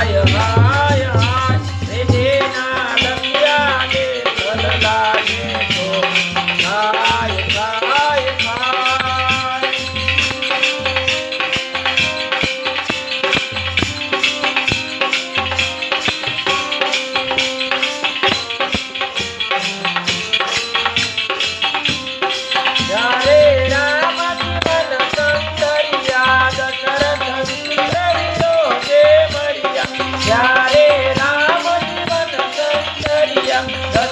fire. Yeah.